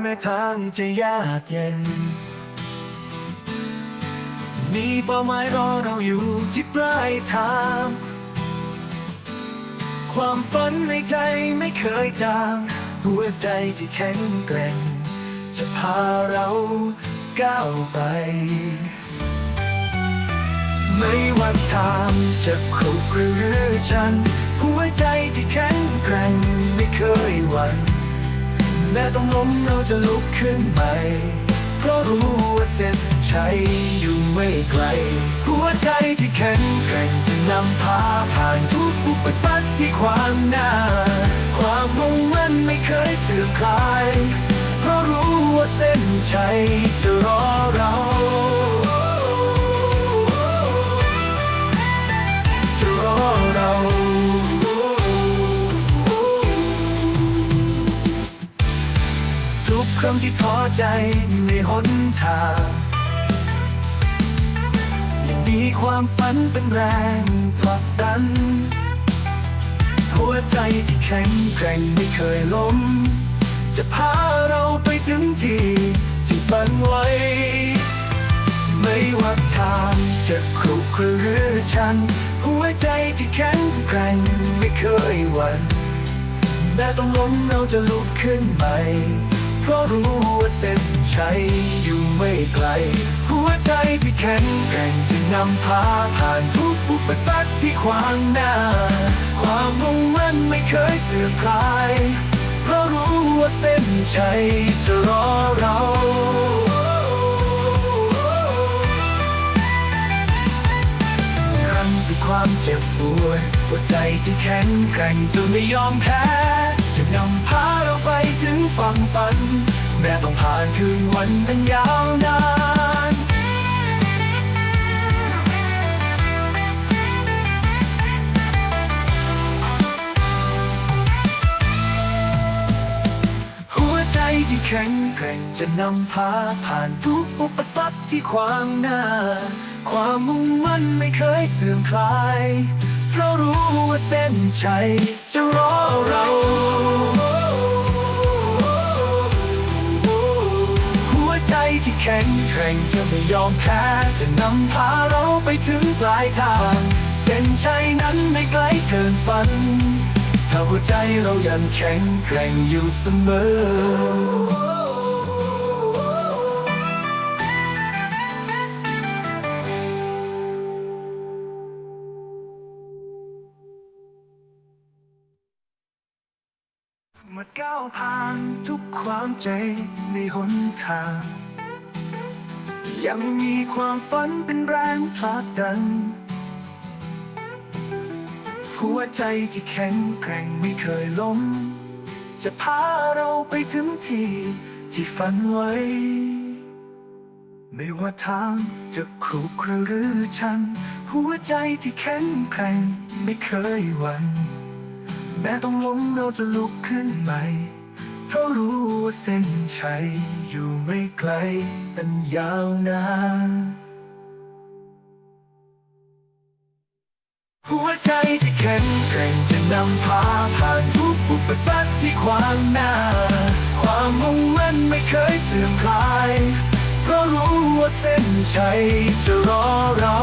แม้ทางจะยากเย็น มีเป้าหมายรอเราอยู่ที่ปลายทาง ความฝันในใจไม่เคยจาง หัวใจที่แข็งแกร่ง จะพาเราก้าวไป ไม่ว่าทางจะขรุขระหรือชัน หัวใจที่แข็งแกร่งไม่เคยหวั่น แม้ต้องล้มเราจะลุกขึ้นใหม่ เพราะรู้ว่าเส้นชัยอยู่ไม่ไกล หัวใจที่แข็งแกร่งจะนำพาผ่านทุกอุปสรรคที่ขวางหน้า ความมุ่งมั่นไม่เคยเสื่อมคลาย เพราะรู้ว่าเส้นชัยจะรอ ทุกครั้งที่ท้อใจในหนทางยังมีความฝันเป็นแรงผลักดัน หัวใจที่แข็งแกร่งไม่เคยล้ม จะพาเราไปถึงที่ที่ฝันไว้ ไม่ว่าทางจะขรุขระหรือชัน หัวใจที่แข็งแกร่งไม่เคยหวั่นแม้ต้องล้มเราจะลุกขึ้นใหม่ เพราะรู้ว่าเส้นชัยอยู่ไม่ไกล หัวใจที่แข็งแกร่งจะนำพาผ่านทุกอุปสรรคที่ขวางหน้า ความมุ่งมั่นไม่เคยเสื่อมคลาย เพราะรู้ว่าเส้นชัยจะรอเราครั้งที่ความเจ็บปวด หัวใจที่แข็งแกร่งจะไม่ยอมแพ้ จะนำพาเราไปถึงฝั่งฝัน แม้ต้องผ่านคืนวันอันยาวนานหัวใจที่แข็งแกร่งจะนำพาผ่านทุกอุปสรรคที่ขวางหน้า ความมุ่งมั่นไม่เคยเสื่อมคลาย เพราะรู้ว่าเส้นชัยจะรอเราหัวใจที่แข็งแกร่งจะไม่ยอมแพ้จะนำพาเราไปถึงปลายทาง เส้นชัยนั้นไม่ไกลเกินฝัน ถ้าหัวใจเรายังแข็งแกร่งอยู่เสมอ มื่อก้าวผ่านทุกความใจในหนทาง ยังมีความฝันเป็นแรงผลักดัน หัวใจที่แข็งแกร่งไม่เคยล้ม จะพาเราไปถึงที่ที่ฝันไว้ ไม่ว่าทางจะขรุขระหรือชัน หัวใจที่แข็งแกร่งไม่เคยหวั่น แม้ต้องล้มเราจะลุกขึ้นใหม่เพราะรู้ว่าเส้นชัยอยู่ไม่ไกลแต่ยาวนานหัวใจที่แข็งแกร่งจะนำพาผ่านทุกอุปสรรคที่ขวางหน้า ความมุ่งมั่นไม่เคยเสื่อมคลาย เพราะรู้ว่าเส้นชัยจะรอเรา